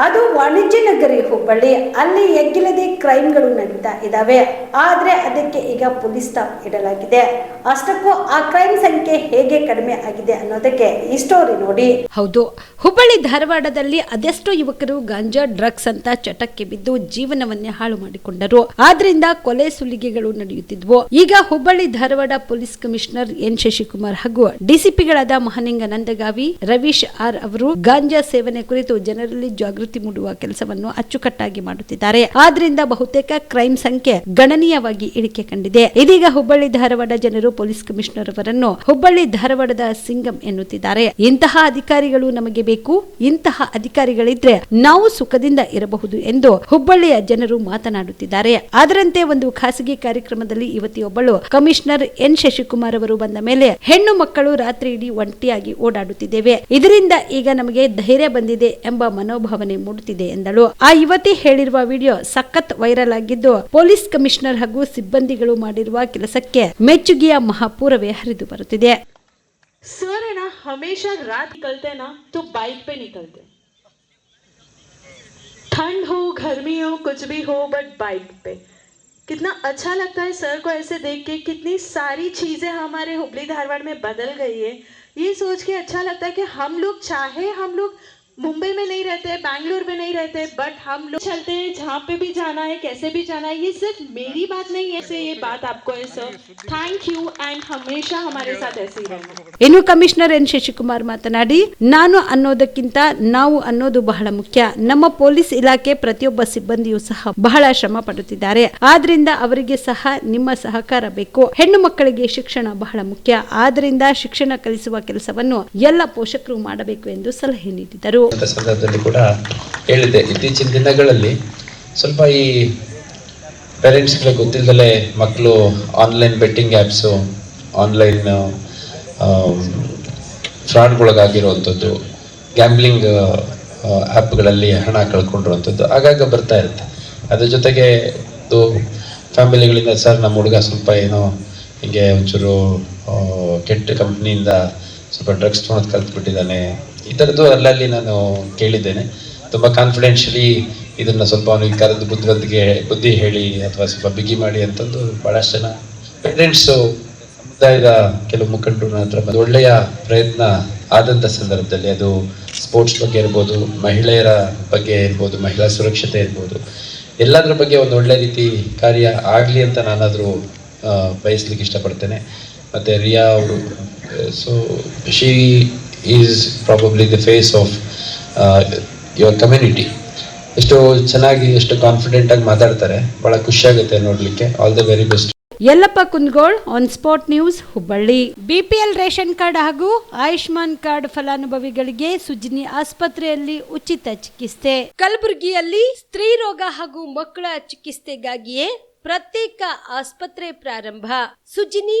ಅದು ವಾಣಿಜ್ಯ ನಗರಿ ಹುಬ್ಬಳ್ಳಿ. ಅಲ್ಲಿ ಎಗ್ಗಿಲ್ಲದೆ ಕ್ರೈಮ್ಗಳು ನಡೀತಾ ಇದ್ದಾವೆ ಆದ್ರೆ ಅದಕ್ಕೆ ಈಗ ಪೊಲೀಸ್ ಸ್ಟಾಪ್ ಇಡಲಾಗಿದೆ. ಅಷ್ಟಕ್ಕೂ ಆ ಕ್ರೈಮ್ ಸಂಖ್ಯೆ ಹೇಗೆ ಕಡಿಮೆ ಆಗಿದೆ ಅನ್ನೋದಕ್ಕೆ ಈ ಸ್ಟೋರಿ ನೋಡಿ. ಹೌದು. ಹುಬ್ಬಳ್ಳಿ ಧಾರವಾಡದಲ್ಲಿ ಅದೆಷ್ಟೋ ಯುವಕರು ಗಾಂಜಾ, ಡ್ರಗ್ಸ್ ಅಂತ ಚಟಕ್ಕೆ ಬಿದ್ದು ಜೀವನವನ್ನೇ ಹಾಳು ಮಾಡಿಕೊಂಡರು. ಆದ್ರಿಂದ ಕೊಲೆ ಸುಲಿಗೆಗಳು ನಡೆಯುತ್ತಿದ್ವು. ಈಗ Hubballi Dharwad police commissioner N Shashikumar ಹಾಗೂ ಡಿಸಿಪಿಗಳಾದ ಮಹನಿಂಗ ನಂದಗಾವಿ ರವೀಶ್ ಆರ್ ಅವರು ಗಾಂಜಾ ಸೇವನೆ ಕುರಿತು ಜನರಲ್ಲಿ ಜಾಗೃತಿ ಮೂಡುವ ಕೆಲಸವನ್ನು ಅಚ್ಚುಕಟ್ಟಾಗಿ ಮಾಡುತ್ತಿದ್ದಾರೆ. ಆದ್ರಿಂದ ಬಹುತೇಕ ಕ್ರೈಮ್ ಸಂಖ್ಯೆ ಗಣನೀಯವಾಗಿ ಇಳಿಕೆ ಕಂಡಿದೆ. ಇದೀಗ ಹುಬ್ಬಳ್ಳಿ ಧಾರವಾಡ ಜನರು ಪೊಲೀಸ್ ಕಮಿಷನರ್ ಅವರನ್ನು ಹುಬ್ಬಳ್ಳಿ ಧಾರವಾಡದ ಸಿಂಗಂ ಎನ್ನುತ್ತಿದ್ದಾರೆ. ಇಂತಹ ಅಧಿಕಾರಿಗಳು ನಮಗೆ ಬೇಕು. ಇಂತಹ ಅಧಿಕಾರಿಗಳಿದ್ರೆ ನಾವು ಸುಖದಿಂದ ಇರಬಹುದು ಎಂದು ಹುಬ್ಬಳ್ಳಿಯ ಜನರು ಮಾತನಾಡುತ್ತಿದ್ದಾರೆ. ಅದರಂತೆ ಒಂದು ಖಾಸಗಿ ಕಾರ್ಯಕ್ರಮದಲ್ಲಿ ಯುವತಿಯೊಬ್ಬಳು ಕಮಿಷನರ್ ಎನ್ ಶಶಿಕುಮಾರ್ ಅವರು ಬಂದ ಮೇಲೆ ಹೆಣ್ಣು ಮಕ್ಕಳು ರಾತ್ರಿ ಇಡೀ ಒಂಟಿಯಾಗಿ ಓಡಾಡುತ್ತಿದ್ದೇವೆ. ಇದರಿಂದ ಈಗ ನಮಗೆ ಧೈರ್ಯ ಬಂದಿದೆ ಎಂಬ ಮನೋಭಾವನೆ ಮೂಡುತ್ತಿದೆ ಎಂದಳು ಆ ಯುವತಿ ಹೇಳಿರುವ ವಿಡಿಯೋ ಸಖತ್ ವೈರಲ್ ಆಗಿದ್ದು ಪೊಲೀಸ್ ಕಮಿಷನರ್ ಹಾಗೂ ಸಿಬ್ಬಂದಿಗಳು ಮಾಡಿರುವ ಕೆಲಸಕ್ಕೆ ಮೆಚ್ಚುಗೆಯ ಮಹಾಪೂರವೇ ಹರಿದು ಬರುತ್ತಿದೆ सर है ना हमेशा रात निकलते हैं ना तो बाइक पे निकलते हैं। ठंड हो गर्मी हो कुछ भी हो बट बाइक पे कितना अच्छा लगता है सर को ऐसे देख के कितनी सारी चीज़ें हमारे हुबली धारवाड़ में बदल गई है ये सोच के अच्छा लगता है कि हम लोग चाहे हम लोग मुंबई में नहीं रहते बैंगलोर में नहीं रहते बट हम लोग चलते हैं जहाँ पे भी जाना है कैसे भी जाना है ये सिर्फ मेरी बात नहीं है से ये बात आपको है सर थैंक यू एंड हमेशा हमारे साथ ऐसे ही रहना ಇನ್ನು ಕಮಿಷನರ್ ಎನ್ ಶಶಿಕುಮಾರ್ ಮಾತನಾಡಿ ನಾನು ಅನ್ನೋದಕ್ಕಿಂತ ನಾವು ಅನ್ನೋದು ಬಹಳ ಮುಖ್ಯ ನಮ್ಮ ಪೊಲೀಸ್ ಇಲಾಖೆ ಪ್ರತಿಯೊಬ್ಬ ಸಿಬ್ಬಂದಿಯೂ ಸಹ ಬಹಳ ಶ್ರಮ ಪಡುತ್ತಿದ್ದಾರೆ ಆದ್ರಿಂದ ಅವರಿಗೆ ಸಹ ನಿಮ್ಮ ಸಹಕಾರ ಬೇಕು ಹೆಣ್ಣು ಮಕ್ಕಳಿಗೆ ಶಿಕ್ಷಣ ಬಹಳ ಮುಖ್ಯ ಆದ್ರಿಂದ ಶಿಕ್ಷಣ ಕಲಿಸುವ ಕೆಲಸವನ್ನು ಎಲ್ಲ ಪೋಷಕರು ಮಾಡಬೇಕು ಎಂದು ಸಲಹೆ ನೀಡಿದರು ಸಂದರ್ಭದಲ್ಲಿ ಕೂಡ ಹೇಳಿದ್ದೆ ಇತ್ತೀಚಿನ ದಿನಗಳಲ್ಲಿ ಸ್ವಲ್ಪ ಈ ಪೇರೆಂಟ್ಸ್ಗಳಿಗೆ ಗೊತ್ತಿಲ್ಲದಲೇ ಮಕ್ಕಳು ಆನ್ಲೈನ್ ಬೆಟ್ಟಿಂಗ್ ಆ್ಯಪ್ಸು ಆನ್ಲೈನ್ ಫ್ರಾಡ್ಗೊಳಗಾಗಿರುವಂಥದ್ದು ಗ್ಯಾಂಬ್ಲಿಂಗ್ ಆ್ಯಪ್ಗಳಲ್ಲಿ ಹಣ ಕಳ್ಕೊಂಡಿರುವಂಥದ್ದು ಆಗಾಗ ಬರ್ತಾ ಇರುತ್ತೆ. ಅದ್ರ ಜೊತೆಗೆ ಇದು ಫ್ಯಾಮಿಲಿಗಳಿಂದ ಸರ್, ನಮ್ಮ ಹುಡುಗ ಸ್ವಲ್ಪ ಏನೋ ಹೀಗೆ ಒಂಚೂರು ಕೆಟ್ಟ ಕಂಪ್ನಿಯಿಂದ ಸ್ವಲ್ಪ ಡ್ರಗ್ಸ್ ತೊಗೊಳೋದು ಕಲ್ತ್ಬಿಟ್ಟಿದ್ದಾನೆ. ಈ ಥರದ್ದು ಅಲ್ಲಲ್ಲಿ ನಾನು ಕೇಳಿದ್ದೇನೆ. ತುಂಬ ಕಾನ್ಫಿಡೆನ್ಷಿಯಲಿ ಇದನ್ನು ಸ್ವಲ್ಪ ಅವನಿಗೆ ಕರೆದು ಬುದ್ಧಿವಂತಿಗೆ ಬುದ್ಧಿ ಹೇಳಿ ಅಥವಾ ಸ್ವಲ್ಪ ಬಿಗಿ ಮಾಡಿ ಅಂತಂದು ಭಾಳಷ್ಟು ಜನ ಪೇರೆಂಟ್ಸು ಸಮುದಾಯದ ಕೆಲವು ಮುಖಂಡರು ಹತ್ರ ಬಂದು ಒಳ್ಳೆಯ ಪ್ರಯತ್ನ ಆದಂಥ ಸಂದರ್ಭದಲ್ಲಿ ಅದು ಸ್ಪೋರ್ಟ್ಸ್ ಬಗ್ಗೆ ಇರ್ಬೋದು, ಮಹಿಳೆಯರ ಬಗ್ಗೆ ಇರ್ಬೋದು, ಮಹಿಳಾ ಸುರಕ್ಷತೆ ಇರ್ಬೋದು, ಎಲ್ಲದರ ಬಗ್ಗೆ ಒಂದು ಒಳ್ಳೆ ರೀತಿ ಕಾರ್ಯ ಆಗಲಿ ಅಂತ ನಾನಾದರೂ ಬಯಸ್ಲಿಕ್ಕೆ ಇಷ್ಟಪಡ್ತೇನೆ. ಮತ್ತು ರಿಯಾ ಅವರು so she is probably the face of your community ಎಷ್ಟು ಚೆನ್ನಾಗಿ ಎಷ್ಟು ಕಾನ್ಫಿಡೆಂಟ್ ಆಗಿ ಮಾತಾಡ್ತಾರೆ. ಖುಷಿ ಖುಷಿಯಾಗುತ್ತೆ ನೋಡಲಿಕ್ಕೆ. All the very best Yallappa Kundgol on spot news Hubballi. BPL ration card ಹಾಗೂ ಆಯುಷ್ಮಾನ್ ಕಾರ್ಡ್ ಫಲಾನುಭವಿಗಳಿಗೆ ಸುಜಿನಿ ಆಸ್ಪತ್ರೆಯಲ್ಲಿ ಉಚಿತ ಚಿಕಿತ್ಸೆ. ಕಲಬುರಗಿಯಲ್ಲಿ ಸ್ತ್ರೀ ರೋಗ ಹಾಗೂ ಮಕ್ಕಳ ಚಿಕಿತ್ಸೆಗಾಗಿಯೇ ಪ್ರತ್ಯೇಕ ಆಸ್ಪತ್ರೆ ಪ್ರಾರಂಭ. ಸುಜಿನಿ